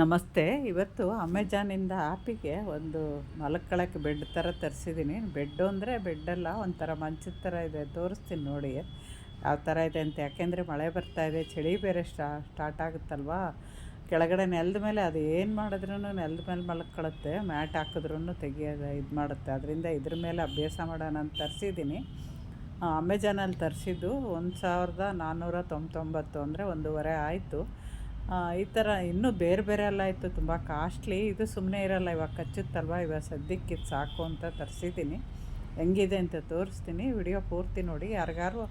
ನಮಸ್ತೆ. ಇವತ್ತು ಅಮೆಜಾನಿಂದ ಆ್ಯಪಿಗೆ ಒಂದು ಮಲ್ಕೊಳ್ಳೋಕ್ಕೆ ಬೆಡ್ ಥರ ತರಿಸಿದ್ದೀನಿ. ಬೆಡ್ಡು ಅಂದರೆ ಬೆಡ್ಡಲ್ಲ ಒಂಥರ ಮಂಚದ ಥರ ಇದೆ. ತೋರಿಸ್ತೀನಿ ನೋಡಿ. ಯಾವ ಥರ ಇದೆ ಅಂತ. ಯಾಕೆಂದರೆ ಮಳೆ ಬರ್ತಾ ಇದೆ, ಚಳಿ ಬೇರೆ ಸ್ಟಾ, ಸ್ಟಾರ್ಟ್ ಆಗುತ್ತಲ್ವಾ? ಕೆಳಗಡೆ ನೆಲದ ಮೇಲೆ ಅದು ಏನು ಮಾಡಿದ್ರೂ ನೆಲದ ಮೇಲೆ ಮಲ್ಕೊಳ್ಳುತ್ತೆ ಮ್ಯಾಟ್ ಹಾಕಿದ್ರೂ ತೆಗಿಯೋದು ಇದು ಮಾಡುತ್ತೆ. ಅದರಿಂದ ಇದ್ರ ಮೇಲೆ ಅಭ್ಯಾಸ ಮಾಡೋಣ ಅಂತ ತರಿಸಿದ್ದೀನಿ. ಅಮೆಜಾನಲ್ಲಿ ತರಿಸಿದ್ದು ಒಂದು ಸಾವಿರದ ನಾನ್ನೂರ ತೊಂಬತ್ತೊಂಬತ್ತು, ಅಂದರೆ ಒಂದೂವರೆ ಆಯಿತು. ಈ ಥರ ಇನ್ನೂ ಬೇರೆ ಬೇರೆ ಎಲ್ಲ ಇತ್ತು. ತುಂಬ ಕಾಸ್ಟ್ಲಿ ಇದು ಸುಮ್ಮನೆ ಇರಲ್ಲ. ಇವಾಗ ಕಚ್ಚುತ್ತಲ್ವ? ಇವಾಗ ಸದ್ಯಕ್ಕೆ ಸಾಕು ಅಂತ ತರಿಸಿದ್ದೀನಿ. ಹೆಂಗಿದೆ ಅಂತ ತೋರಿಸ್ತೀನಿ. ವಿಡಿಯೋ ಪೂರ್ತಿ ನೋಡಿ. ಯಾರಿಗಾರು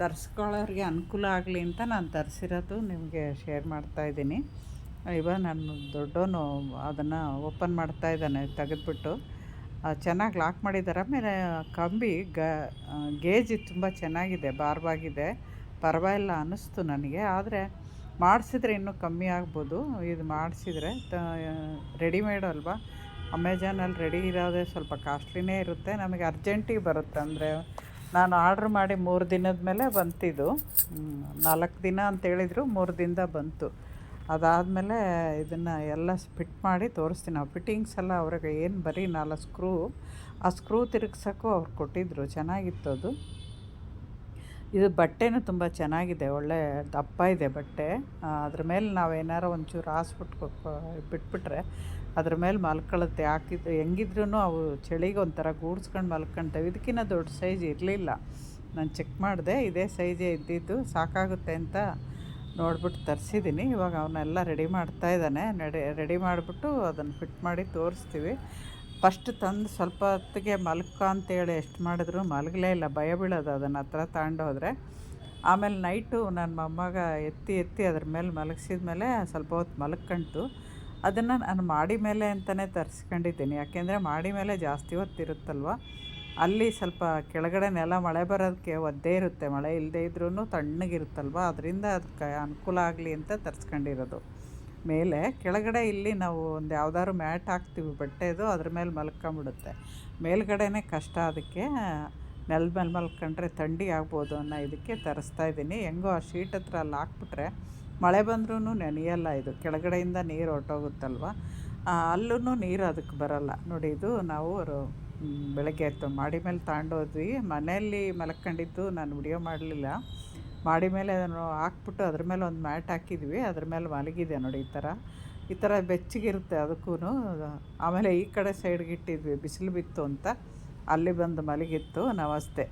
ತರಿಸ್ಕೊಳ್ಳೋರಿಗೆ ಅನುಕೂಲ ಆಗಲಿ ಅಂತ ನಾನು ತರಿಸಿರೋದು ನಿಮಗೆ ಶೇರ್ ಮಾಡ್ತಾಯಿದ್ದೀನಿ ಇವಾಗ ನಾನು ದೊಡ್ಡವನು ಅದನ್ನು ಓಪನ್ ಮಾಡ್ತಾ ಇದ್ದಾನೆ, ತೆಗೆದುಬಿಟ್ಟು. ಚೆನ್ನಾಗಿ ಲಾಕ್ ಮಾಡಿದ್ದಾರೆ. ಆಮೇಲೆ ಕಂಬಿ ಗ ಗೇಜ್ ತುಂಬ ಚೆನ್ನಾಗಿದೆ ಬಾರ್ಬಾಗಿದೆ ಪರವಾಗಿಲ್ಲ ಅನ್ನಿಸ್ತು ನನಗೆ. ಆದರೆ ಮಾಡಿಸಿದ್ರೆ ಇನ್ನೂ ಕಮ್ಮಿ ಆಗ್ಬೋದು. ಇದು ಮಾಡಿಸಿದ್ರೆ ರೆಡಿಮೇಡ್ ಅಲ್ವಾ? ಅಮೆಜಾನಲ್ಲಿ ರೆಡಿ ಇರೋದೇ ಸ್ವಲ್ಪ ಕಾಸ್ಟ್ಲಿನೇ ಇರುತ್ತೆ. ನಮಗೆ ಅರ್ಜೆಂಟಿಗೆ ಬರುತ್ತೆ. ಅಂದರೆ ನಾನು ಆರ್ಡ್ರ್ ಮಾಡಿ ಮೂರು ದಿನದ ಮೇಲೆ ಬಂತಿದ್ದು. ನಾಲ್ಕು ದಿನ ಅಂತ ಹೇಳಿದ್ರು ಮೂರು ದಿನದ ಬಂತು. ಅದಾದಮೇಲೆ ಇದನ್ನು ಎಲ್ಲ ಫಿಟ್ ಮಾಡಿ ತೋರಿಸ್ತೀನಿ. ಆ ಫಿಟ್ಟಿಂಗ್ಸ್ ಎಲ್ಲ ಅವ್ರಿಗೆ ಏನು ಬರೀ ನಾಲ್ಕು ಸ್ಕ್ರೂ, ಆ ಸ್ಕ್ರೂ ತಿರುಗ್ಸೋಕ್ಕೂ ಅವ್ರು ಕೊಟ್ಟಿದ್ದರು ಚೆನ್ನಾಗಿತ್ತು ಅದು. ಇದು ಬಟ್ಟೆನೂ ತುಂಬ ಚೆನ್ನಾಗಿದೆ, ಒಳ್ಳೆ ದಪ್ಪ ಇದೆ ಬಟ್ಟೆ. ಅದ್ರ ಮೇಲೆ ನಾವು ಏನಾರು ಒಂಚೂರು ಹಾಸ್ಬಿಟ್ಟು ಬಿಟ್ಬಿಟ್ರೆ ಅದ್ರ ಮೇಲೆ ಮಲ್ಕೊಳ್ಳುತ್ತೆ. ಹಾಕಿದ್ದು ಹೆಂಗಿದ್ರೂ ಅವು ಚಳಿಗೆ ಒಂಥರ ಗೂಡ್ಸ್ಕೊಂಡು ಮಲ್ಕೊಳ್ತವೆ. ಇದಕ್ಕಿಂತ ದೊಡ್ಡ ಸೈಜ್ ಇರಲಿಲ್ಲ. ನಾನು ಚೆಕ್ ಮಾಡಿದೆ, ಇದೇ ಸೈಜೇ ಇದ್ದಿದ್ದು, ಸಾಕಾಗುತ್ತೆ ಅಂತ ನೋಡ್ಬಿಟ್ಟು ತರಿಸಿದ್ದೀನಿ ಇವಾಗ ಅವನ್ನೆಲ್ಲ ರೆಡಿ ಮಾಡ್ತಾ ಇದ್ದಾನೆ. ನಡೆ, ರೆಡಿ ಮಾಡಿಬಿಟ್ಟು ಅದನ್ನು ಫಿಟ್ ಮಾಡಿ ತೋರಿಸ್ತೀವಿ. ಫಸ್ಟ್ ತಂದು ಸ್ವಲ್ಪ ಹೊತ್ತಿಗೆ ಮಲ್ಕ ಅಂತೇಳಿ ಎಷ್ಟು ಮಾಡಿದ್ರು, ಮಲಗಲೇ ಇಲ್ಲ, ಭಯ ಬೀಳೋದು ಅದನ್ನು ಹತ್ರ ತಗೊಂಡೋದ್ರೆ ಆಮೇಲೆ ನೈಟು ನನ್ನ ಮೊಮ್ಮಗ ಎತ್ತಿ ಎತ್ತಿ ಅದ್ರ ಮೇಲೆ ಮಲಗಿಸಿದ ಮೇಲೆ ಸ್ವಲ್ಪ ಹೊತ್ತು ಮಲ್ಕಂತು ಅದನ್ನು ನಾನು ಮಾಡಿ ಮೇಲೆ ಅಂತಲೇ ತರಿಸ್ಕೊಂಡಿದ್ದೀನಿ. ಯಾಕೆಂದರೆ ಮಾಡಿ ಮೇಲೆ ಜಾಸ್ತಿ ಹೊತ್ತಿರುತ್ತಲ್ವ ಅಲ್ಲಿ ಸ್ವಲ್ಪ ಕೆಳಗಡೆ ನೆಲ ಮಳೆ ಬರೋದಕ್ಕೆ ಒದ್ದೇ ಇರುತ್ತೆ. ಮಳೆ ಇಲ್ಲದೇ ಇದ್ರೂ ತಣ್ಣಗಿರುತ್ತಲ್ವ? ಅದರಿಂದ ಅದಕ್ಕೆ ಅನುಕೂಲ ಆಗಲಿ ಅಂತ ತರಿಸ್ಕೊಂಡಿರೋದು. ಮೇಲೆ ಕೆಳಗಡೆ ಇಲ್ಲಿ ನಾವು ಒಂದು ಯಾವ್ದಾದ್ರು ಮ್ಯಾಟ್ ಹಾಕ್ತೀವಿ ಬಟ್ಟೆದು ಅದ್ರ ಮೇಲೆ ಮಲ್ಕೊಂಬಿಡುತ್ತೆ. ಮೇಲ್ಗಡೆನೇ ಕಷ್ಟ ಅದಕ್ಕೆ. ನೆಲದ ಮೇಲೆ ಮಲ್ಕೊಂಡ್ರೆ ಥಂಡಿ ಆಗ್ಬೋದು ಅನ್ನೋ ಇದಕ್ಕೆ ತರಿಸ್ತಾ ಇದ್ದೀನಿ. ಹೆಂಗೋ ಆ ಶೀಟ್ ಹತ್ರ ಅಲ್ಲಿ ಹಾಕ್ಬಿಟ್ರೆ ಮಳೆ ಬಂದ್ರೂ ನೆನೆಯಲ್ಲ ಇದು. ಕೆಳಗಡೆಯಿಂದ ನೀರು ಹೊರ್ಟೋಗುತ್ತಲ್ವ? ಅಲ್ಲೂ ನೀರು ಅದಕ್ಕೆ ಬರಲ್ಲ. ನೋಡಿ, ಇದು ನಾವು ಬೆಳಗ್ಗೆ ಎತ್ತು ಮಾಡಿ ಮೇಲೆ ತಗೊಂಡೋದ್ವಿ ಮನೆಯಲ್ಲಿ ಮಲ್ಕೊಂಡಿದ್ದು ನಾನು ವಿಡಿಯೋ ಮಾಡಲಿಲ್ಲ. ಮಾಡಿ ಮೇಲೆ ಅದನ್ನು ಹಾಕ್ಬಿಟ್ಟು ಅದ್ರ ಮೇಲೆ ಒಂದು ಮ್ಯಾಟ್ ಹಾಕಿದ್ವಿ. ಅದ್ರ ಮೇಲೆ ಮಲಗಿದೆ ನೋಡಿ ಈ ಥರ. ಈ ಥರ ಬೆಚ್ಚಗಿರುತ್ತೆ ಅದಕ್ಕೂ ಆಮೇಲೆ ಈ ಕಡೆ ಸೈಡ್ಗೆ ಇಟ್ಟಿದ್ವಿ, ಬಿಸಿಲು ಬಿತ್ತು ಅಂತ. ಅಲ್ಲಿ ಬಂದು ಮಲಗಿತ್ತು ನಮಸ್ತೆ